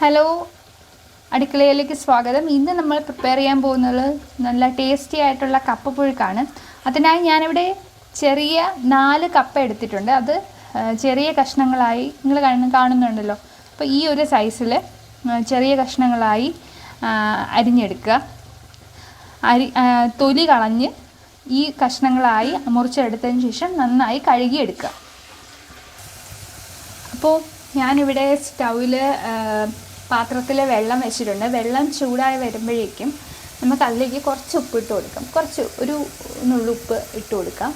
Hello അടുക്കളയിലേക്ക് സ്വാഗതം. ഇന്ന് നമ്മൾ പ്രിപ്പയർ ചെയ്യാൻ പോകുന്നത് നല്ല ടേസ്റ്റി ആയിട്ടുള്ള കപ്പ പുഴുക്കാണ്. അതിനായി ഞാനിവിടെ ചെറിയ നാല് കപ്പ എടുത്തിട്ടുണ്ട്. അത് ചെറിയ കഷ്ണങ്ങളായി നിങ്ങൾ കാണുന്നുണ്ടല്ലോ. അപ്പോൾ ഈ ഒരു സൈസിൽ ചെറിയ കഷ്ണങ്ങളായി അരിഞ്ഞെടുക്കുക. അരി തൊലി കളഞ്ഞ് ഈ കഷ്ണങ്ങളായി മുറിച്ചെടുത്തതിന് ശേഷം നന്നായി കഴുകിയെടുക്കുക. അപ്പോൾ ഞാനിവിടെ സ്റ്റൗവിൽ പാത്രത്തിൽ വെള്ളം വെച്ചിട്ടുണ്ട്. വെള്ളം ചൂടായി വരുമ്പോഴേക്കും നമുക്ക് അതിലേക്ക് കുറച്ച് ഉപ്പ് ഇട്ട് കൊടുക്കാം. കുറച്ച് ഒരു നുള്ളുപ്പ് ഇട്ട് കൊടുക്കാം.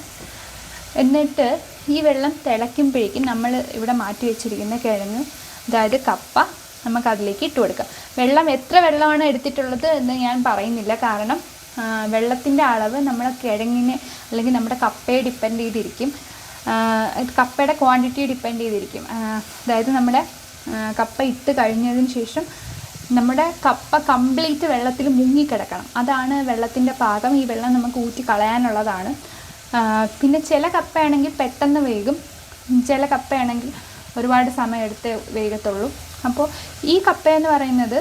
എന്നിട്ട് ഈ വെള്ളം തിളയ്ക്കുമ്പോഴേക്കും നമ്മൾ ഇവിടെ മാറ്റി വെച്ചിരിക്കുന്ന കിഴങ്ങ് അതായത് കപ്പ നമുക്ക് അതിലേക്ക് ഇട്ട് കൊടുക്കാം. വെള്ളം എത്ര വെള്ളമാണ് എടുത്തിട്ടുള്ളത് എന്ന് ഞാൻ പറയുന്നില്ല. കാരണം വെള്ളത്തിന്റെ അളവ് നമ്മുടെ കിഴങ്ങിനെ അല്ലെങ്കിൽ നമ്മുടെ കപ്പയെ ഡിപ്പെൻഡ് ചെയ്തിരിക്കും. കപ്പയുടെ ക്വാണ്ടിറ്റി ഡിപ്പെൻഡ് ചെയ്തിരിക്കും. അതായത് നമ്മുടെ കപ്പ ഇട്ട് കഴിഞ്ഞതിന് ശേഷം നമ്മുടെ കപ്പ കംപ്ലീറ്റ് വെള്ളത്തിൽ മുങ്ങിക്കിടക്കണം. അതാണ് വെള്ളത്തിന്റെ പാകം. ഈ വെള്ളം നമുക്ക് ഊറ്റി കളയാനുള്ളതാണ്. പിന്നെ ചില കപ്പയാണെങ്കിൽ പെട്ടെന്ന് വേകും ചില കപ്പയാണെങ്കിൽ ഒരുപാട് സമയം എടുത്ത് വേഗത്തുള്ളൂ. അപ്പോൾ ഈ കപ്പ എന്ന് പറയുന്നത്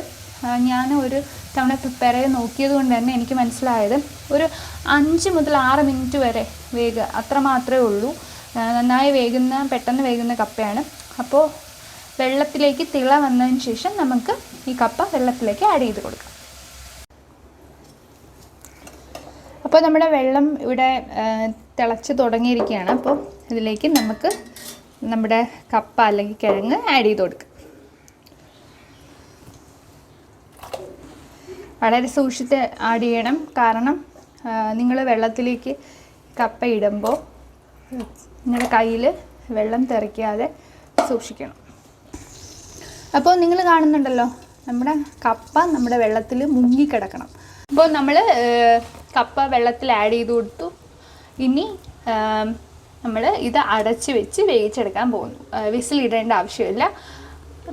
ഞാൻ ഒരു തവണ പ്രിപ്പയർ ചെയ്ത് നോക്കിയത് കൊണ്ട് തന്നെ എനിക്ക് മനസ്സിലായത് ഒരു അഞ്ച് മുതൽ ആറ് മിനിറ്റ് വരെ വേഗ അത്ര മാത്രമേ ഉള്ളൂ. നന്നായി വേകുന്ന പെട്ടെന്ന് വേകുന്ന കപ്പയാണ്. അപ്പോൾ വെള്ളത്തിലേക്ക് തിള വന്നതിന് ശേഷം നമുക്ക് ഈ കപ്പ വെള്ളത്തിലേക്ക് ആഡ് ചെയ്ത് കൊടുക്കാം. അപ്പോൾ നമ്മുടെ വെള്ളം ഇവിടെ തിളച്ച് തുടങ്ങിയിരിക്കുകയാണ്. അപ്പോൾ ഇതിലേക്ക് നമുക്ക് നമ്മുടെ കപ്പ അല്ലെങ്കിൽ കിഴങ്ങ് ആഡ് ചെയ്ത് കൊടുക്കുക വളരെ സൂക്ഷിച്ച് ആഡ് ചെയ്യണം. കാരണം നിങ്ങൾ വെള്ളത്തിലേക്ക് കപ്പ ഇടുമ്പോൾ നിങ്ങളുടെ കയ്യിൽ വെള്ളം തെറിക്കാതെ സൂക്ഷിക്കണം. അപ്പോൾ നിങ്ങൾ കാണുന്നുണ്ടല്ലോ നമ്മുടെ കപ്പ നമ്മുടെ വെള്ളത്തിൽ മുങ്ങിക്കിടക്കണം അപ്പോൾ നമ്മൾ കപ്പ വെള്ളത്തിൽ ആഡ് ചെയ്ത് കൊടുത്തു. ഇനി നമ്മൾ ഇത് അടച്ച് വെച്ച് വേവിച്ചെടുക്കാൻ പോകുന്നു. വിസിലിടേണ്ട ആവശ്യമില്ല.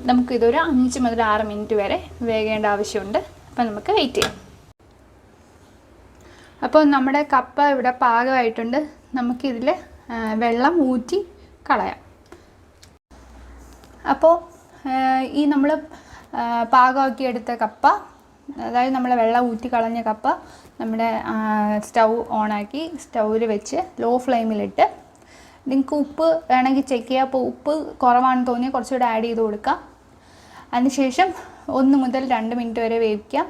നമുക്കിതൊരു അഞ്ച് മുതൽ ആറ് മിനിറ്റ് വരെ വേകേണ്ട ആവശ്യമുണ്ട്. അപ്പോൾ നമുക്ക് വെയിറ്റ് ചെയ്യാം. അപ്പോൾ നമ്മുടെ കപ്പ ഇവിടെ പാകമായിട്ടുണ്ട്. നമുക്കിതിൽ വെള്ളം ഊറ്റി കളയാം. അപ്പോൾ ഈ നമ്മൾ പാകമാക്കി എടുത്ത കപ്പ അതായത് നമ്മൾ വെള്ളം ഊറ്റി കളഞ്ഞ കപ്പ നമ്മുടെ സ്റ്റൗ ഓണാക്കി സ്റ്റൗവിൽ വെച്ച് ലോ ഫ്ലെയിമിലിട്ട് നിങ്ങൾക്ക് ഉപ്പ് വേണമെങ്കിൽ ചെക്ക് ചെയ്യുക അപ്പോൾ ഉപ്പ് കുറവാണെന്ന് തോന്നിയാൽ കുറച്ചുകൂടെ ആഡ് ചെയ്ത് കൊടുക്കാം. അതിനുശേഷം ഒന്ന് മുതൽ രണ്ട് മിനിറ്റ് വരെ വേവിക്കാം.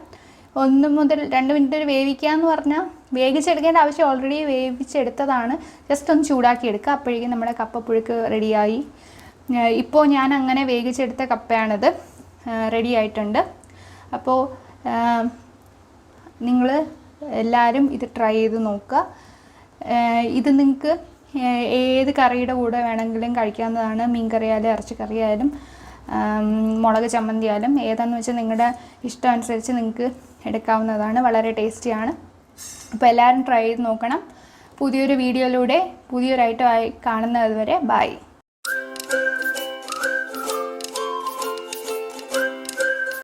ഒന്ന് മുതൽ രണ്ട് മിനിറ്റ് വരെ വേവിക്കുക എന്ന് പറഞ്ഞാൽ വേവിച്ചെടുക്കേണ്ട ആവശ്യം ഓൾറെഡി വേവിച്ചെടുത്തതാണ്. ജസ്റ്റ് ഒന്ന് ചൂടാക്കി എടുക്കുക. അപ്പോഴേക്കും നമ്മുടെ കപ്പപ്പുഴുക്ക് റെഡിയായി ഇപ്പോൾ ഞാൻ അങ്ങനെ വേവിച്ചെടുത്ത കപ്പയാണിത്. റെഡി ആയിട്ടുണ്ട്. അപ്പോൾ നിങ്ങൾ എല്ലാവരും ഇത് ട്രൈ ചെയ്ത് നോക്കുക. ഇത് നിങ്ങൾക്ക് ഏത് കറിയുടെ കൂടെ വേണമെങ്കിലും കഴിക്കാവുന്നതാണ്. മീൻ കറിയായാലും ഇറച്ചിക്കറി ആയാലും മുളക് ചമ്മന്തി ആയാലും ഏതാണെന്ന് വെച്ചാൽ നിങ്ങളുടെ ഇഷ്ടം അനുസരിച്ച് നിങ്ങൾക്ക് എടുക്കാവുന്നതാണ്. വളരെ ടേസ്റ്റിയാണ് അപ്പോൾ എല്ലാവരും ട്രൈ ചെയ്ത് നോക്കണം. പുതിയൊരു വീഡിയോയിലൂടെ പുതിയൊരു ഐറ്റം ആയി കാണുന്നതുവരെ ബൈ